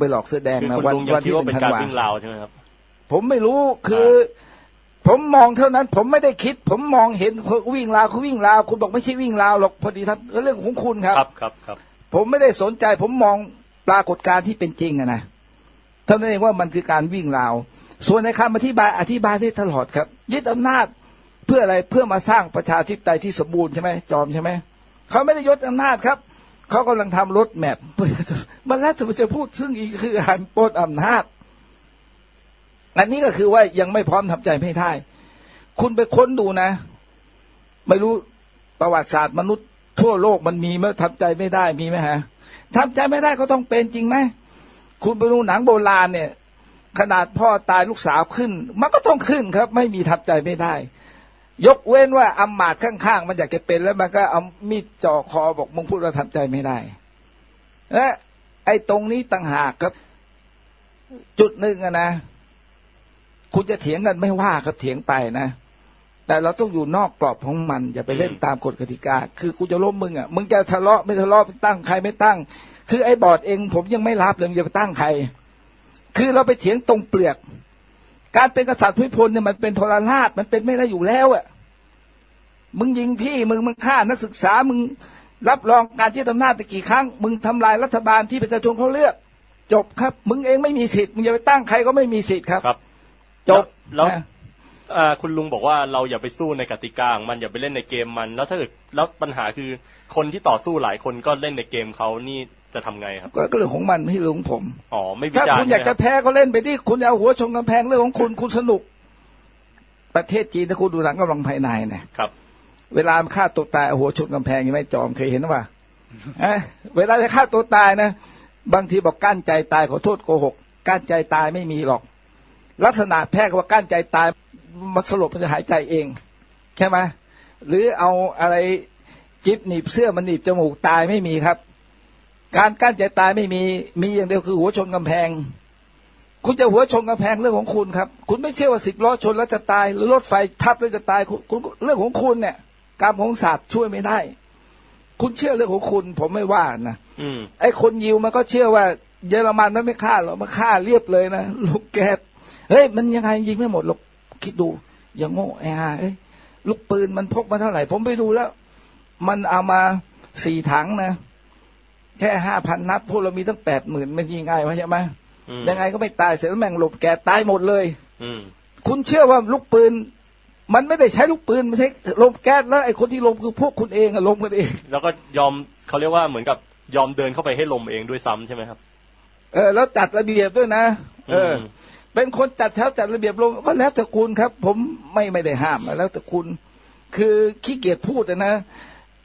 ไปหลอกเสื้อแดงคือนะคุณวันลุงยัวังนคิดที่หว่านึ่เป็นงธันการวาวิ่งราวใช่ไหมครับผมไม่รู้คือผมมองเท่านั้น ผมไม่ได้คิด ผมมองเห็นเขาวิ่งราวเขาวิ่งราว คุณบอกไม่ใช่วิ่งราวหรอกพอดีท่านเรื่องของคุณครับ ครับครับครับ ผมไม่ได้สนใจ ผมมองปรากฏการณ์ที่เป็นจริงอะนะเท่านั้นเองว่ามันคือการวิ่งราว ส่วนในคำอธิบายอธิบายได้ตลอดครับ ยึดอำนาจเพื่ออะไรเพื่อมาสร้างประชาธิปไตยที่สมบูรณ์ใช่ไหมจอมใช่ไหมเขาไม่ได้ยดอำนาจครับ เขากำลังทำรถแมพเพื่อจะมันแล้วจะพูดซึ่งอีกคือการปลดอำนาจอันนี้ก็คือว่ายังไม่พร้อมทำใจไม่ได้ คุณไปค้นดูนะ ไม่รู้ประวัติศาสตร์มนุษย์ทั่วโลกมันมีไหมทำใจไม่ได้มีไหมฮะทำใจไม่ได้ก็ต้องเป็นจริงไหมคุณไปดูหนังโบราณเนี่ย ขนาดพ่อตายลูกสาวขึ้น มันก็ต้องขึ้นครับ ไม่มีทำใจไม่ได้ ยกเว้นว่าอำมาตย์ข้างๆ มันอยากจะเป็นแล้วมันก็เอามีดจ่อคอบอกมึงพูดเราทำใจไม่ได้และไอ้ตรงนี้ต่างหากครับ จุดหนึ่งอะนะ คุณจะเถียงกันไม่ว่าครับเถียงไปนะแต่เราต้องอยู่นอกกรอบของมัน อย่าไปเล่นตามกฎกติกา คือกูจะล้มมึงอะมึงจะทะเลาะไม่ทะเลาะตั้งใครไม่ตั้ง คือไอ้บอร์ดเอง ผมยังไม่รับเลยมึงจะไปตั้งใคร คือเราไปเถียงตรงเปลือก การเป็นกษัตริย์พิพลเนี่ยมันเป็นทรราชมันเป็นไม่ได้อยู่แล้วอะ มึงยิงพี่มึงมึงฆ่านักศึกษามึงรับรองการที่อำนาจตะกี่ครั้ง มึงทำลายรัฐบาลที่ประชาชนเขาเลือก จบครับ มึงเองไม่มีสิทธิ์มึงจะไปตั้งใครก็ไม่มีสิทธิ์ครับครับ จบแล้วนะอ่าคุณลุงบอกว่าเราอย่าไปสู้ในกติกาของมันอย่าไปเล่นในเกมมัน แล้วถ้าเกิดแล้วปัญหาคือคนที่ต่อสู้หลายคนก็เล่นในเกมเขานี่จะทำไงครับก็ก็เรื่องของมันไม่ใช่เรื่องของผมอ๋อไม่วิถ้าจารณ์คุณอยากจะใช่ไหมครับแพ้ก็เล่นไปที่คุณเอาหัวชนกำแพงเรื่องของคุณคุณสนุก ประเทศจีนถ้าคุณดูหนังกำลังภายในเนี่ยครับ เวลาฆ่าตัวตายหัวชนกำแพงยังไม่จอมเคยเห็นป่ะฮะเวลาจะฆ่าตัวตายนะ บางทีบอกกั้นใจตายขอโทษโกหกกั้นใจตายไม่มีหรอก ลักษณะแพทย์ก็ว่ากั้นใจตายมันสลบมันจะหายใจเองใช่ไหมหรือเอาอะไรจิ๊บหนีบเสื้อมันหนีบจมูกตายไม่มีครับ การกั้นใจตายไม่มีมีอย่างเดียวคือหัวชนกำแพง คุณจะหัวชนกำแพงเรื่องของคุณครับ คุณไม่เชื่อว่าสิบล้อชนแล้วจะตาย หรือรถไฟทับแล้วจะตายคุณเรื่องของคุณเนี่ย กรรมของศาสตร์ช่วยไม่ได้ คุณเชื่อเรื่องของคุณ ผมไม่ว่านะอืมไอ้คนยิวมันก็เชื่อว่า เยอรมันมันไม่ฆ่าหรอกมันฆ่าเรียบเลยนะลูกแก๊สเฮ้ยมันยังไงยิงไม่หมดหรอกคิดดู อย่างโง่ไอ้ห่าเอ้ยลูกปืนมันพกมาเท่าไหร่ ผมไปดูแล้ว มันเอามาสี่ถังนะแค่ห้าพันนัดพวกเรามีตั้งแปดหมื่นมันยิงง่ายวะใช่ไหมอืมยังไงก็ไม่ตายเสร็จแล้วแม่งหลบแกตายหมดเลย อืมคุณเชื่อว่าลูกปืน มันไม่ได้ใช้ลูกปืนไม่ใช่ลมแก๊สแล้วไอ้คนที่ลมคือพวกคุณเองอะลมกันเอง แล้วก็ยอมเขาเรียกว่าเหมือนกับยอมเดินเข้าไปให้ลมเองด้วยซ้ำใช่ไหมครับ เออแล้วจัดระเบียบด้วยนะ เอออ ม เป็นคนจัดแถวจัดระเบียบลงก็แล้วแต่คุณครับ ผมไม่ไม่ได้ห้ามนะแล้วแต่คุณ คือขี้เกียจพูดอะนะ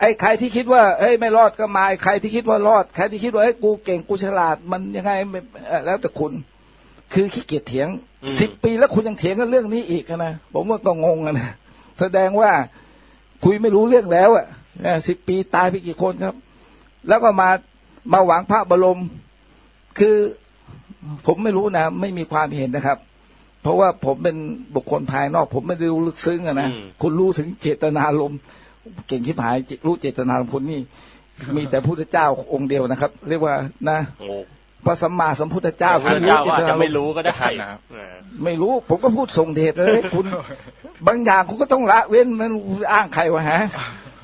ไอ้ใครที่คิดว่าเอ้ยไม่รอดก็มาไอ้ใครที่คิดว่ารอด ใครที่คิดว่าเอ้ยกูเก่งกูฉลาดมันยังไงไม่เอ่อแล้วแต่คุณ คือขี้เกียจเถียงอืมสิบปีแล้วคุณยังเถียงกันเรื่องนี้อีกอะนะผมว่าก็งงอะนะแสดงว่าคุยไม่รู้เรื่องแล้วอะสิบปีตายไปกี่คนครับ แล้วก็มามาหวังพระบรม คือผมไม่รู้นะ ไม่มีความเห็นนะครับ เพราะว่าผมเป็นบุคคลภายนอก ผมไม่ได้รู้ลึกซึ้งอะนะอืมคุณรู้ถึงเจตนารมณ์เก่งชิบหายรู้เจตนารมณ์คนนี่มีแต่พุทธเจ้าองค์เดียวนะครับ เรียกว่านะโอ้ พระสัมมาสัมพุทธเจ้าพระเจ้าก็อาจจะไม่รู้ก็ได้นะครับอ่าไม่รู้ ผมก็พูดส่งเดชเลยคุณ บางอย่างคุณก็ต้องละเว้นมันอ้างใครวะฮะ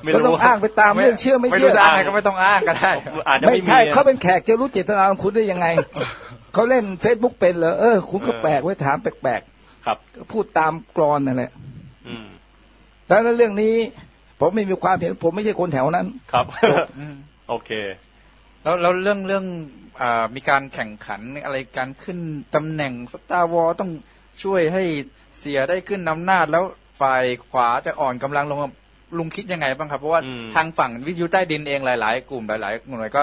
ไม่ก็รู้ต้องอ้างไปตามเรื่องเชื่อไม่ไม่เชื่รู้อจะอ้างไงก็ไม่ต้องอ้างก็ได้อาจจะไม่ไม่มีใช่เขาเป็นแขกจะรู้เจตนาของคุณได้ยังไงเขาเล่นเฟซบุ๊กเป็นเหรอเออคุณก็เออแปลกไว้ถามแปลกครับๆก็พูดตามกรอนนั่นแหละอืมดังนั้นเรื่องนี้ ผมไม่มีความเห็นผมไม่ใช่คนแถวนั้นครับอืมโอเค แล้วแล้วเรื่องเรื่องอ่า มีการแข่งขันอะไรการขึ้นตำแหน่งสตาร์วอลต้องช่วยให้เสียได้ขึ้นอำนาจแล้วฝ่ายขวาจะอ่อนกำลังลงลุงคิดยังไงบ้างครับ เพราะว่าอืมทางฝั่งวิทยุใต้ดินเองหลาย ๆ กลุ่มหลายๆหน่วยก็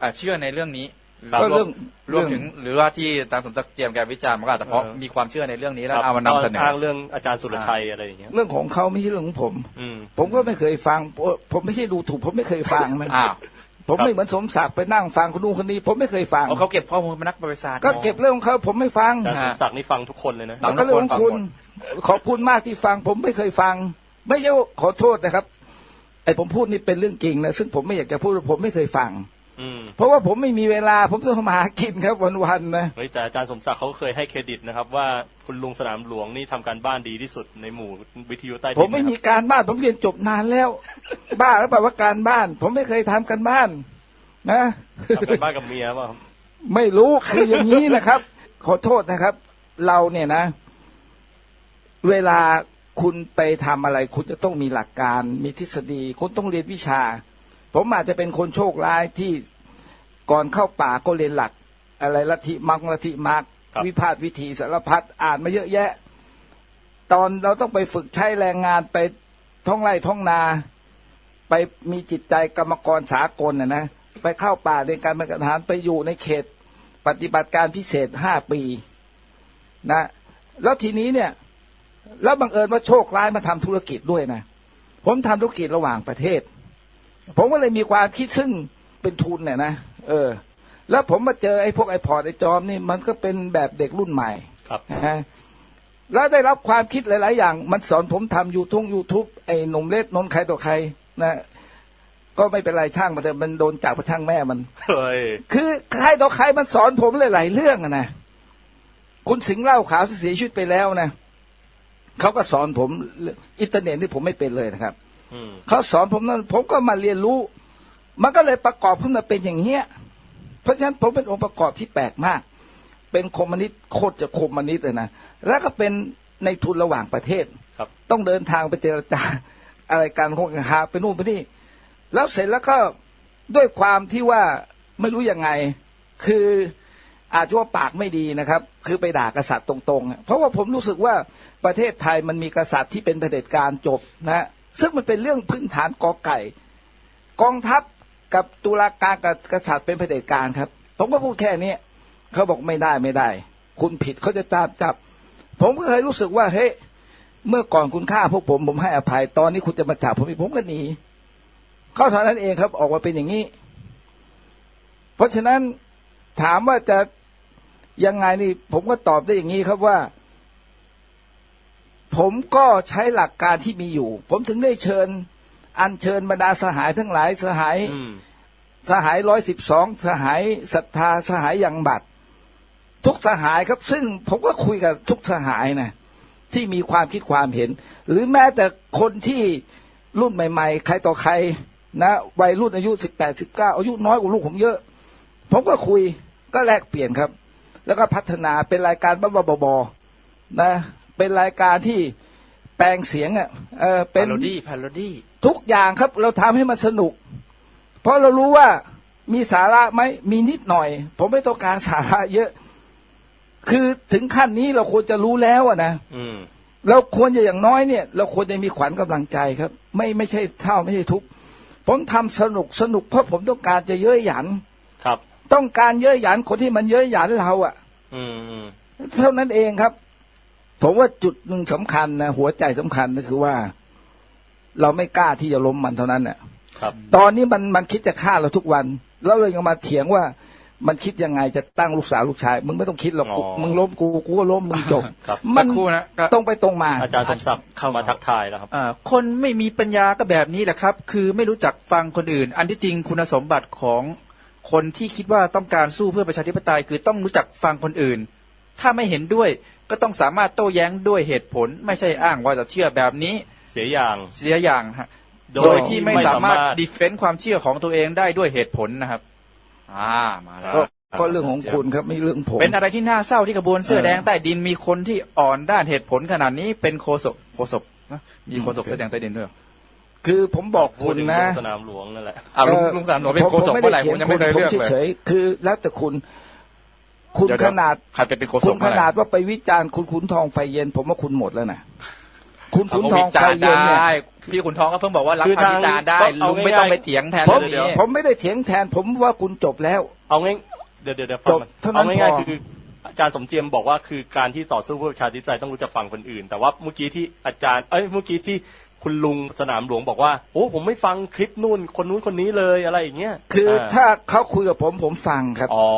อ่าเชื่อในเรื่องนี้ครับก็เรื่องรวมถึงหรือว่าที่ทางสมศักดิ์เจียมแกวิจารณ์มันก็อาจจะเพราะเออมีความเชื่อในเรื่องนี้แล้วครับเอามานำเสนออ้างเรื่องอาจารย์สุรชัยอะไรอย่างเงี้ยเรื่องของเขาไม่ใช่เรื่องของผมอืมผมก็ไม่เคยฟัง ผมไม่ใช่ดูถูกผมไม่เคยฟังมันอ้าว ผมครับไม่เหมือนสมศักดิ์ไปนั่งฟังคนนู้นคนนี้ ผมไม่เคยฟังเอาเขาเก็บข้อมูลเป็นนักประวัติศาสตร์ก็เก็บเรื่องของเขาผมไม่ฟังอาจารย์สมศักดิ์นี่ฟังทุกคนเลยนะฟัแล้วก็เรื่องของคุณขอบคุณมากที่ฟัง ผมไม่เคยฟัง ไม่ใช่ว่าขอโทษนะครับไอ้ผมพูดนี่เป็นเรื่องจริงนะซึ่งผมไม่อยากจะพูดว่าผมไม่เคยฟังอืม เพราะว่าผมไม่มีเวลาผมต้องทำมาหากินครับวันๆนะเฮ้ยแต่อาจารย์สมศักดิ์เขาเคยให้เครดิตนะครับ ว่าคุณลุงสนามหลวงนี่ทำการบ้านดีที่สุดในหมู่วิทยุใต้ดินผมไม่มีนะครับการบ้านผมเรียนจบนานแล้ว บ้าหรือเปล่าว่าการบ้าน ผมไม่เคยทำกันบ้าน นะทำการบ้านกับเมียเปล่าครับไม่รู้คืออย่างนี้นะครับ ขอโทษนะครับ เราเนี่ยนะ เวลาคุณไปทำอะไร คุณจะต้องมีหลักการ มีทฤษฎี คุณต้องเรียนวิชา ผมอาจจะเป็นคนโชคร้ายที่ก่อนเข้าป่าก็เรียนหลัก อะไรลัทธิมังลัทธิมาร์กครับวิพาทวิธีสารพัดอ่านมาเยอะแยะ ตอนเราต้องไปฝึกใช้แรงงานไปท่องไร่ท่องนา ไปมีจิตใจกรรมกรสากลนะนะไปเข้าป่าเรียนการบริหารไปอยู่ในเขต ปฏิบัติการพิเศษห้าปีนะแล้วทีนี้เนี่ย แล้วบังเอิญว่าโชคร้ายมาทำธุรกิจด้วยนะ ผมทำธุรกิจระหว่างประเทศ ผมก็เลยมีความคิดซึ่งเป็นทุนเนี่ยนะเออ แล้วผมมาเจอไอ้พวกไอ้พอร์ตไอ้จอมนี่มันก็เป็นแบบเด็กรุ่นใหม่ครับนะฮะแล้วได้รับความคิดหลาย ๆ อย่าง มันสอนผมทำยูทงยูทูบไอ้หนุ่มเล็กนนใครต่อใครนะก็ไม่เป็นไรช่างมันแต่มันโดนจับไปช่างแม่มันเฮ้ยคือใครต่อใครมันสอนผมหลาย ๆ เรื่องอะนะคุณสิงห์เล่าขาวที่เสียชีวิตไปแล้วนะเขาก็สอนผมอินเทอร์เน็ตที่ผมไม่เป็นเลยนะครับอืม เขาสอนผมนั้น ผมก็มาเรียนรู้ มันก็เลยประกอบขึ้นมาเป็นอย่างเงี้ย เพราะฉะนั้นผมเป็นองค์ประกอบที่แปลกมาก เป็นคอมมิวนิสต์โคตรจะคอมมิวนิสต์เลยนะแล้วก็เป็นในทุนระหว่างประเทศครับ ต้องเดินทางไปเจรจาอะไรการคงการค้าไปนู่นไปนี่ แล้วเสร็จแล้วก็ด้วยความที่ว่าไม่รู้ยังไง คืออาจจะว่าปากไม่ดีนะครับ คือไปด่ากษัตริย์ตรงๆอะเพราะว่าผมรู้สึกว่าประเทศไทยมันมีกษัตริย์ที่เป็นเผด็จการจบนะ ซึ่งมันเป็นเรื่องพื้นฐานกอไก่ กองทัพกับตุลาการกับกษัตริย์เป็นเผด็จการครับ ผมก็พูดแค่นี้เขาบอกไม่ได้ไม่ได้ คุณผิดเขาจะตามจับ ผมก็เคยรู้สึกว่าเฮ้ยเมื่อก่อนคุณฆ่าพวกผมผมให้อภัยตอนนี้คุณจะมาจับผมอีกผมก็หนีเขาเท่านั้นเองครับออกมาเป็นอย่างนี้ เพราะฉะนั้นถามว่าจะยังไงนี่ผมก็ตอบได้อย่างนี้ครับว่า ผมก็ใช้หลักการที่มีอยู่ ผมถึงได้เชิญ อัญเชิญบรรดาสหายทั้งหลายสหายอืมสหายร้อยสิบสองสหายศรัทธาสหายยังบัตรทุกสหายครับ ซึ่งผมก็คุยกับทุกสหายนะที่มีความคิดความเห็น หรือแม้แต่คนที่รุ่นใหม่ ๆ ใครต่อใคร นะวัยรุ่นอายุสิบแปดสิบเก้าอายุน้อยกว่าลูกผมเยอะ ผมก็คุยก็แลกเปลี่ยนครับ แล้วก็พัฒนาเป็นรายการบ้าๆบอๆนะ เป็นรายการที่แปลงเสียงอะเออเป็พานโรดี้พาโรดี้ทุกอย่างครับ เราทำให้มันสนุก เพราะเรารู้ว่ามีสาระไหมมีนิดหน่อย ผมไม่ต้องการสาระเยอะ คือถึงขั้นนี้เราควรจะรู้แล้วอะนะอืมเราควรจะอย่างน้อยเนี่ย เราควรจะมีขวัญกำลังใจครับ ไม่ไม่ใช่เท่าไม่ใช่ทุกข์ผมทำสนุกสนุกเพราะผมต้องการจะเย้ยหยันครับ ต้องการเย้ยหยันคนที่มันเย้ยหยันเราอะอืมอืมเท่านั้นเองครับ ผมว่าจุดหนึ่งสำคัญนะหัวใจสำคัญก็คือว่า เราไม่กล้าที่จะล้มมันเท่านั้นน่ะครับตอนนี้มันมันคิดจะฆ่าเราทุกวัน แล้วเรายังมาเถียงว่ามันคิดยังไงจะตั้งลูกสาวลูกชาย มึงไม่ต้องคิดหรอกกูอ๋อมึงล้มกูกูก็ล้มมึงจบครับมัสักครู่นะก็ตรงไปตรงมา อาจารย์สมศักดิ์เข้ามาทักทายแล้วครับอ่าคนไม่มีปัญญาก็แบบนี้แหละครับ คือไม่รู้จักฟังคนอื่น อันที่จริงคุณสมบัติของคนที่คิดว่าต้องการสู้เพื่อประชาธิปไตยคือต้องรู้จักฟังคนอื่น ถ้าไม่เห็นด้วย ก็ต้องสามารถโต้แย้งด้วยเหตุผล ไม่ใช่อ้างว่าจะเชื่อแบบนี้ เสียอย่าง เสียอย่างฮะโดโดยยที่ที่ไม่ไม่สาสามารามถรถดีเฟนต์ความเชื่อของตัวเองได้ด้วยเหตุผลนะครับ อ่ามาแล้วก็ก็เรื่องของคุณครับไม่เรื่องผมเป็นอะไรที่น่าเศร้าที่กระบวนเสื้อแดงใต้ดินมีคนที่อ่อนด้านเหตุผลขนาดนี้เป็นโคศกโคศกนะมีโคศกเสื้อแดงใต้ดินด้วยเหรอคือผมบอกพูคุดณถึงนะสนามหลวงนั่นแหละอ่าลุงเอ่อลุงสามหลวงเป็นโคศกผมเมื่อไหร่ผมยังไม่เคยเลือกผมเลยเฉยๆคือแล้วแต่คุณ คุณเดี๋ยวขนาดใครเป็นเป็นโคศคุกณเมื่ขอไหร่นาดว่าไปวิจารณ์คุณขุนทองไฟเย็น ผมว่าคุณหมดแล้วนะคุณขุนเขาทก็องวิจาไฟรณ์เย็นเนี่ยได้พี่ขุนทองก็เพิ่งบอกว่ารับคือทางวิจารณ์ได้เอาลุงไม่ต้องง่ายๆไปเถียงแทนผมเรื่องนี้ผมไม่ได้เถียงแทน ผมว่าคุณจบแล้ว เอาง่ายเดี๋ยวเดี๋ยวเดี๋ยวฟัจงบมันเท่านั้นเอาง่ายพอๆคืออาจารย์สมเจียมบอกว่าคือการที่ต่อสู้เพื่อประชาธิปไตยต้องรู้จักฟังคนอื่น แต่ว่าเมื่อกี้ที่อาจารย์เอ้ยเมื่อกี้ที่ คุณลุงสนามหลวงบอกว่า โอ้ผมไม่ฟังคลิปนู่นคนนู้นคนนี้เลยอะไรอย่างเงี้ยคืออาถ้าเขาคุยกับผมผมฟังครับอ๋อ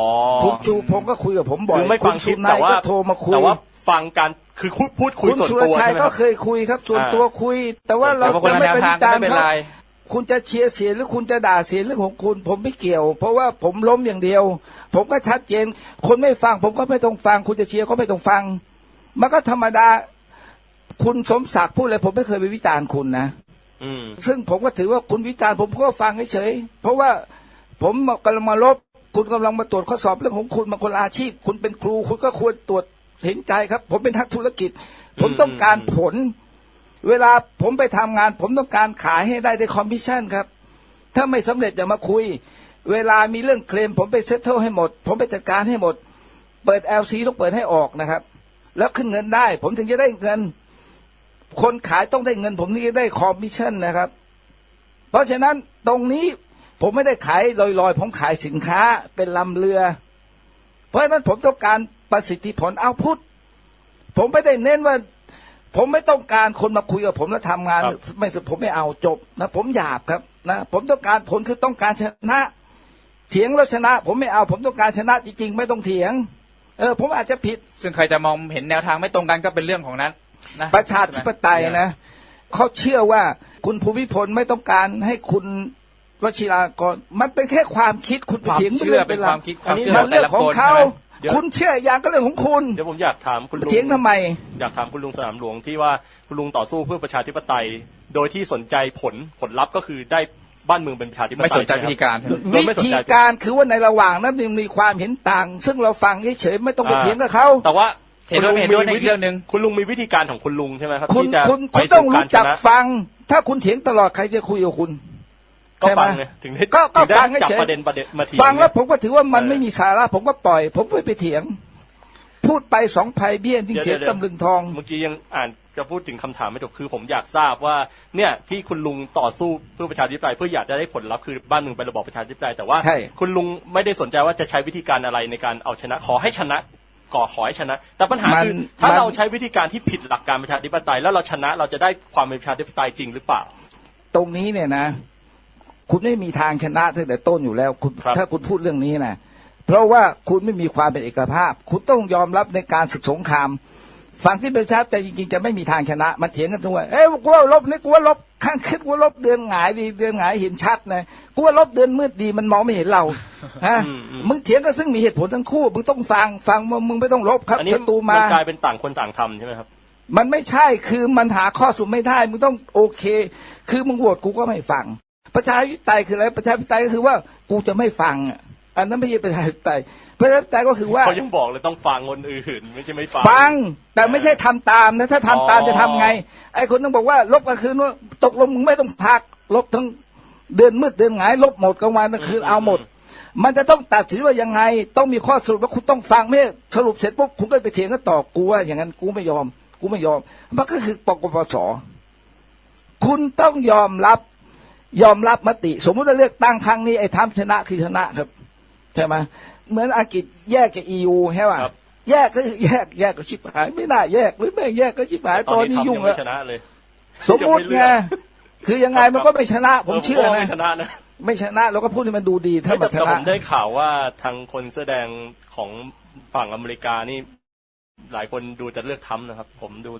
คุณชูพงศ์ก็คุยกับผมบ่อยคือไม่ฟังณคลิสุปนัแต่ยว่าก็โทรมาคุย แต่ว่าฟังการคือพูดพูดคุยคุณส่วนสุรตัวชัยใช่ไหมคก็รับ เคยคุยครับ ส่วนอ่า ตัวคุย แต่ว่าเราแต่ว่าคนจะละไม่แนวไปทาวิงก็จารไม่ณ์เป็นเขาไร คุณจะเชียร์เสียหรือคุณจะด่าเสียเรื่องของคุณ ผมไม่เกี่ยว เพราะว่าผมล้มอย่างเดียว ผมก็ชัดเจน คนไม่ฟัง ผมก็ไม่ต้องฟัง คุณจะเชียร์ก็ไม่ต้องฟัง มันก็ธรรมดา คุณสมศักดิ์พูดอะไรผมไม่เคยไปวิจารณ์คุณนะอืมซึ่งผมก็ถือว่าคุณวิจารณ์ผมก็ฟังเฉยๆเพราะว่าผมกำลังมาลบ คุณกำลังมาตรวจข้อสอบเรื่องของคุณบางคนอาชีพ คุณเป็นครู คุณก็ควรตรวจเห็นใจครับ ผมเป็นนักธุรกิจ ผมต้องการผล เวลาผมไปทำงาน ผมต้องการขายให้ได้ในคอมมิชชั่นครับ ถ้าไม่สำเร็จอย่ามาคุย เวลามีเรื่องเคลม ผมไปเซ็ตเทิลให้หมด ผมไปจัดการให้หมด เปิด LC ต้องเปิดให้ออกนะครับ แล้วขึ้นเงินได้ ผมถึงจะได้เงิน คนขายต้องได้เงิน ผมถึงจะได้คอมมิชชั่นนะครับ เพราะฉะนั้นตรงนี้ผมไม่ได้ขายลอยๆ ผมขายสินค้าเป็นลำเรือ เพราะฉะนั้นผมต้องการประสิทธิผลเอาพุทผมไม่ได้เน้นว่า ผมไม่ต้องการคนมาคุยกับผมแล้วทำงานครับไม่สุดผมไม่เอาจบนะ ผมหยาบครับนะผมต้องการผลคือต้องการชนะ เถียงแล้วชนะ ผมไม่เอา ผมต้องการชนะจริงๆ ไม่ต้องเถียง เออ ผมอาจจะผิด ซึ่งใครจะมองเห็นแนวทางไม่ตรงกันก็เป็นเรื่องของนั้น นะประชาธิปไตยนะเขาเชื่อว่าคุณภูมิพลไม่ต้องการให้คุณวชิรากรมันเป็นแค่ความคิดคุณไปความเถียงเชื่อไม่เป็นไรความคิดความเชื่อมันแต่เรื่องละของคนเขาใช่ไหมเดี๋ยวคุณเชื่ออย่างก็เรื่องของคุณเดี๋ยวผมอยากถามคุณลุงเถียงทำไม อยากถามคุณลุงสนามหลวงที่ว่าคุณลุงต่อสู้เพื่อประชาธิปไตย โดยที่สนใจผลผลลัพธ์ก็คือได้บ้านเมืองเป็นประชาธิปไตยไม่สนใจช่หวิธีการใช่ไหมโดยวิไม่สนธีใจการคือว่าในระหว่างนั้นมันมีความเห็นต่าง ซึ่งเราฟังเฉยๆไม่ต้องไปอ่าเถียงกับเขาแต่ว่า เห็นด้วยไม่เห็นด้วยในอีกเรื่องหนึ่งคุณลุงมีวิธีการของคุณลุงใช่ไหมครับคุณที่จะคุณไปคุณต้องสู่รู้จักชนะฟัง ถ้าคุณเถียงตลอดใครจะคุยกับคุณก็ใช่ไหมฟังไงถึงได้ก็ก็ถึได้ฟังจับเฉยๆประเด็นประเด็นมาเถียงฟังแล้วเนี่ยผมก็ถือว่ามันเออไม่มีสาระผมก็ปล่อย ผมไม่ไปเถียง พูดไปสองภัยเบี้ยยิ่งเสียดี๋วตำลึงทอง เมื่อกี้ยังอ่านจะพูดถึงคำถามไม่จบคือผมอยากทราบว่าเนี่ยที่คุณลุงต่อสู้เพื่อประชาธิปไตยเพื่ออยากจะได้ผลลัพธ์คือบ้านเมืองเป็นระบอบประชาธิปไตยแต่ว่าใช่คุณลุงไม่ได้สนใจว่าจะใช้วิธีการอะไรในการเอาชนะ ขอให้ชนะ ก่อขอให้ชนะ แต่ปัญหาคือถ้าเราใช้วิธีการที่ผิดหลักการประชาธิปไตย แล้วเราชนะเราจะได้ความเป็นประชาธิปไตยจริงหรือเปล่า ตรงนี้เนี่ยนะ คุณไม่มีทางชนะตั้งแต่ต้นอยู่แล้วคุณครับถ้าคุณพูดเรื่องนี้นะเพราะว่าคุณไม่มีความเป็นเอกภาพ คุณต้องยอมรับในการศึกสงครามฝั่งที่เป็นชาติแต่จริงๆจะไม่มีทางชนะ มันเถียงกันทุกวันเอ้ยกูว่าลบนี่กูว่าลบ ข้างขึ้นกูว่าลบเดือนหงายดีเดือนหงายเห็นชัดนะกูว่าลบเดือนมืดดีมันมองไม่เห็นเราฮะอืมอืมมึงเถียงกันซึ่งมีเหตุผลทั้งคู่ มึงต้องฟังฟังมึงไม่ต้องลบครับอันนี้ศัตรูมามันกลายเป็นต่างคนต่างทำใช่ไหมครับ มันไม่ใช่คือมันหาข้อสรุปไม่ได้ มึงต้องโอเค คือมึงโหวตกูก็ไม่ฟังประชาธิปไตยคืออะไรประชาธิปไตยก็คือว่ากูจะไม่ฟังอะ อันนั้นไม่ใช่ประชาธิปไตยประชาธิปไตยก็คือว่าเขายังบอกเลยต้องฟังคนอื่น ไม่ใช่ไม่ฟังฟัง แต่ไม่ใช่ทำตามนะถ้าทำตามอ๋อจะทำไง ไอ้คนต้องบอกว่าลบกลางคืนว่าตกลงมึงไม่ต้องพักลบทั้งเดือนมืดเดือนหงายลบหมดกลางวันกลางคืนเอาหมด มันจะต้องตัดสินว่ายังไง ต้องมีข้อสรุปแล้วคุณต้องฟังไม่ใช่สรุปเสร็จปุ๊บคุณก็ไปเถียงกันต่อกูว่าอย่างนั้นกูไม่ยอม กูไม่ยอม มันก็คือปกปสคุณต้องยอมรับยอมรับมติ สมมุติว่าเลือกตั้งครั้งนี้ไอ้ทำชนะคือชนะครับ ใช่ไหมเหมือนอังกฤษแยกจากยูใช่ป่ะครับ แยกก็คือแยกแยกก็ชิบหาย ไม่น่าแยกหรือไม่แยกก็ชิบหายตตออนนนี้นี้ทำยุ่ยังงแล้ไม่วชนะเลย สมมุติไงคือยังไงมันก็ไม่ชนะ ผมเชื่อว่านะ ไม่ชนะนะไม่ชนะเราก็พูดให้มันดูดีถ้าเฮ้ยมัแต่นชแต่ผนะ มได้ข่าวว่าทางคนแสอแดงของฝั่งอเมริกานี่ หลายคนดูจะเลือกทำนะครับ ผมดู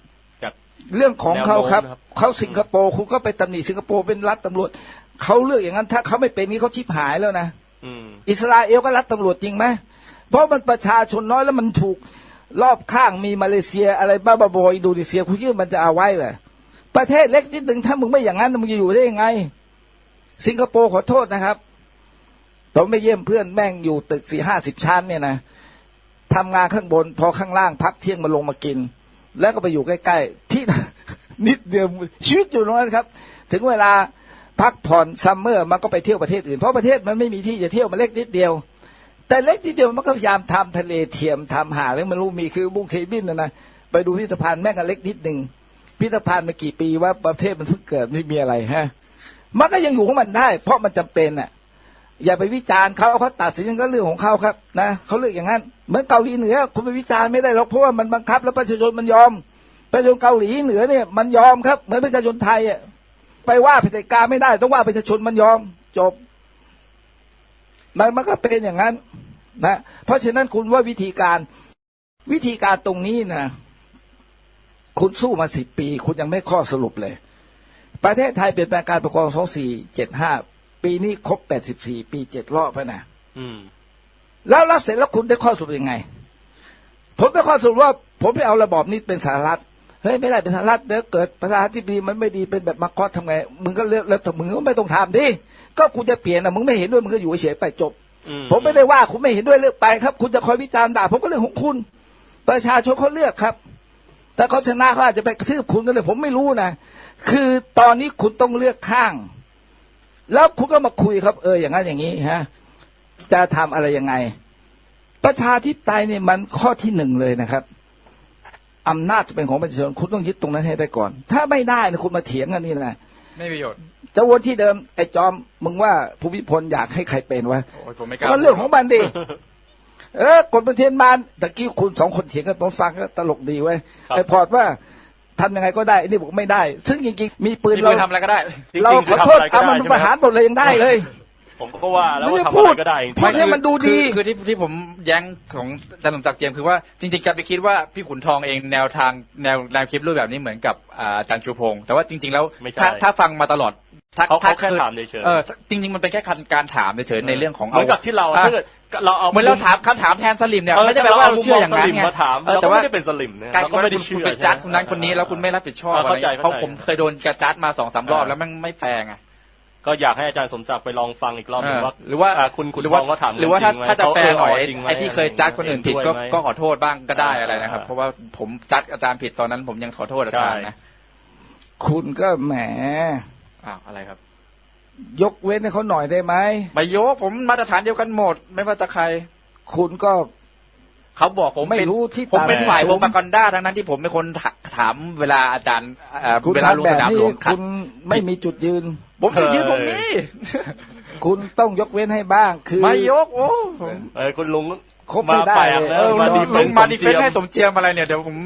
จาก เรื่องของเขาครับ แนวโน้มนะครับ เขาสิงคโปร์คุณก็ไปตำหนิสิงคโปร์เป็นรัฐตำรวจเขาเลือกอย่างนั้นถ้าเขาไม่เป็นนี้เขาชิบหายแล้วนะ อิสราเอลก็รัฐตำรวจจริงไหมเพราะมันประชาชนน้อยแล้วมันถูกรอบข้างมีมาเลเซียอะไรบ้าบอๆอินโดนีเซียคุณคิดว่ามันจะเอาไว้เหรอประเทศเล็กนิดหนึ่งถ้ามึงไม่อย่างนั้นมึงจะอยู่ได้ยังไง สิงคโปร์ขอโทษนะครับผมไปเยี่ยมเพื่อนแม่งอยู่ตึกสี่ห้าสิบชั้นเนี่ยนะทำงานข้างบน พอข้างล่างพักเที่ยงมาลงมากิน แล้วก็ไปอยู่ใกล้ ๆ ที่นิดเดียวชีวิตอยู่ตรงนั้นครับ ถึงเวลา พักผ่อนซัมเมอร์มันก็ไปเที่ยวประเทศอื่น เพราะประเทศมันไม่มีที่จะเที่ยวมันเล็กนิดเดียว แต่เล็กนิดเดียวมันก็พยายามทำทะเลเทียมทำหาแล้วมันรู้มีคือบุ้งเคบินนะนะไปดูพิพิธภัณฑ์แม่งก็เล็กนิดหนึ่งพิพิธภัณฑ์มากี่ปีว่าประเทศมันเพิ่งเกิดไม่มีอะไรฮะมันก็ยังอยู่ของมันได้ เพราะมันจำเป็นอะอย่าไปวิจารณ์เขาเขาตัดสินก็เรื่องของเขาครับนะเขาเลือกอย่างนั้นเหมือนเกาหลีเหนือคุณไปวิจารณ์ไม่ได้หรอกเพราะว่ามันบังคับ แล้วประชาชนมันยอมประชาชนเกาหลีเหนือเนี่ยมันยอมครับเหมือนประชาชนไทยอะ ไปว่าเผด็จการไม่ได้ ต้องว่าประชาชนมันยอมจบ มันมันก็เป็นอย่างนั้น นะ เพราะฉะนั้นคุณว่าวิธีการวิธีการตรงนี้นะคุณสู้มาสิบปี คุณยังไม่ข้อสรุปเลย ประเทศไทยเปลี่ยนแปลงการปกครอง2475ปีนี้ครบ84ปีเจ็ดรอบแล้วนะอืมแล้วแล้วเสร็จแล้วคุณได้ข้อสรุปยังไง ผมได้ข้อสรุปว่า ผมไปเอาระบอบนี้เป็นสารัฐเฮ้ยไม่ได้เป็นสารัฐเดี๋ยวเกิดประชาธิปไตยมันไม่ดีเป็นแบบมาคอสทำไงมึงก็เลือกแล้วแต่มึงก็ไม่ต้องทำดิก็กูจะเปลี่ยนนะมึงไม่เห็นด้วยมึงก็อยู่เฉยๆไปจบอืผมไม่ได้ว่าคุณไม่เห็นด้วยเลือกไปครับ คุณจะคอยวิจารณ์ด่าผมก็เรื่องของคุณ ประชาชนเขาเลือกครับแต่เขาชนะเขาอาจจะไปกระทืบคุณก็เลยผมไม่รู้นะคือตอนนี้คุณต้องเลือกข้าง แล้วคุณก็มาคุยครับ เอออย่างนั้นอย่างนี้ฮะจะทำอะไรยังไง ประชาธิปไตยเนี่ยมันข้อที่หนึ่งเลยนะครับ อำนาจจะเป็นของประชาชนคุณต้องยึดตรงนั้นให้ได้ก่อน ถ้าไม่ได้นะคุณมาเถียงกันนี่นะไม่มีประโยชน์จะวนที่เดิมไอ้จอมมึงว่าภูมิพลอยากให้ใครเป็นวะโอ้ยผมไม่กล้าก็เรื่องของมันดิเออกฎประเทศมานตะกี้คุณสองคนเถียงกันผมฟังก็ตลกดีเว้ยครับไอ้พอร์ตว่าทำยังไงก็ได้ไอ้นี่บอกไม่ได้ ซึ่งจริงๆมีปืนมีเราปืนทำอะไรก็ได้จริงๆเราขอโทษคือทำอะไรก็เอามันได้ใช่ไหมประหารหมดเลยยังได้เลย ผมก็ว่าแล้วไม่ว่าได้ทำพูอะดไรก็ได้จริงพูดให้มันดูดี คือคือที่ที่ผมแย้งของอาจารย์สมศักดิ์เจียมคือว่าจริงๆการไปคิดว่าพี่ขุนทองเองแนวทางแนวแนวคิดรูปแบบนี้เหมือนกับอ่าอาจารย์ชูพงศ์แต่ว่าจริง ๆ แล้วไม่ใช่ ถ้าถ้าฟังมาตลอดถ้าเขาเขาแค่ถ้ถามเฉยๆเออจริง ๆ มันเป็นแค่การถามเฉยๆในเรื่องของเหมือนกับที่เราอะถ้าเกิดเราเอาเหมือนเราถามคำถามแทนสลิมเนี่ยเออไม่ใช่แปลว่าเราเชื่ออย่างนั้นสลิมไง มาถามเออเราแต่ก็ว่า ไม่ได้เป็นสลิมนะการเราก็ไม่ได้คุณเชื่อไปจัดใช่ไหมคนนั้นคนนี้แล้วคุณไม่รับผิดชอบเอออะไรเข้าใจเพราะเข้าใจผมเคยโดนกระจัดมาสองสามรอบเออแล้วมันไม่แฟร์ไง ก็อยากให้อาจารย์สมศักดิ์ไปลองฟังอีกรอบหนึงว่าหรือว่าอ่คุณคุณหรือว่าทองก็ถามหรือว่าถ้าจงไหมถ้าจะเขแฟร์หน่อยเจริงหมไอ้ที่เคยจัดคนอื่นผิดก็เห็ด้วยไหมก็ขอโทษบ้างก็ได้อะไรนะครับอ่าเพราะว่าผมจัดอาจารย์ผิดตอนนั้น ผมยังขอโทษอาจารย์นะคุณก็แหมอ้าวอะไรครับยกเว้นให้เขาหน่อยได้ไหมไปโยกผมมาตรฐานเดียวกันหมด ไม่ว่าจะใคร คุณก็เขาบอกผมไม่เป็นรู้ที่ผมเป็นตามฝ่ายที่วสูงงปากอนด้าทั้งนั้นที่ผมเป็นคนถถามเวลาอาจารย์เอ่อคุณเวลาลงทำแบสบนามนี้หลวงขัดคุณไม่มีจุดยืน ผมจะยืนผมนี่คุณต้องยกเว้นให้บ้าง คือไม่ยกโอ้ผมเออคุณลุงคบไม่มาได้แปลกเลยนะเออมาลดีงเฟนมาซ์ดีเฟนต์ให้สมเจียมอะไรเนี่ยเดี๋ยวผม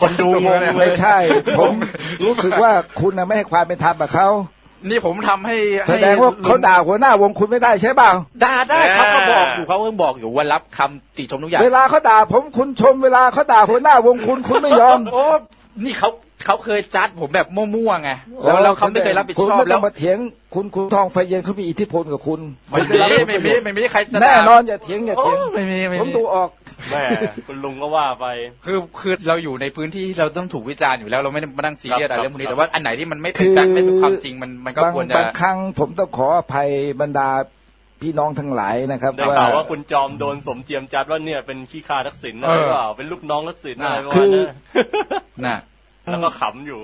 คนดูงงเลไม่ยใช่ ผมรู้สึกว่าคุณน่ะไม่ให้ความเป็นธรรมกับเขานี่ผมทำให้แสดงว่าเขาด่าหัวหน้าวงคุณไม่ได้ใช่เปล่าด่าได้เขาก็บอกอยู่เขาเพิ่งบอกอยู่ว่ารับคำติชมทุกอย่าง เวลาเขาด่าผมคุณชมเวลาเขาด่าหัวหน้าวงคุณคุณไม่ยอมโอ้ นี่เขาเขาเคยจัดผมแบบมั่วๆไงแล้วแล้วเขาไม่เคยรับผิดชอบคุณไม่แล้ต้วองมาเถียงคุณคุณทองไฟเย็นเขามีอิทธิพลกับคุณไม่มีไม่มีไม่มีใครจะด่าแน่นอนอย่าเถียงอย่าโอ้เถียงไม่มีไม่ผมมีดูออกแม่คุณลุงก็ว่าไปคือคือเราอยู่ในพื้นที่ที่เราต้องถูกวิจารณ์อยู่แล้วเราไม่ได้มานั่งซีเรียสครับอะไรเรื่องพวกนี้ครับแต่ว่าอันไหนที่มันไม่คืเป็นอแฟกต์ไม่เป็นความจริงมันมันก็บางควรจะบางครั้งผมต้องขออภัยบรรดา พี่น้องทั้งหลายนะครับได้ข่าวว่าคุณจอมโดนสมเจียมจัดว่าเนี่ยเป็นขี้ข้าทักษิณอะไรหรือเปล่าเป็นลูกน้องทักษิณอะไรประมาณนั้นน่ะแล้วก็ขำอยู่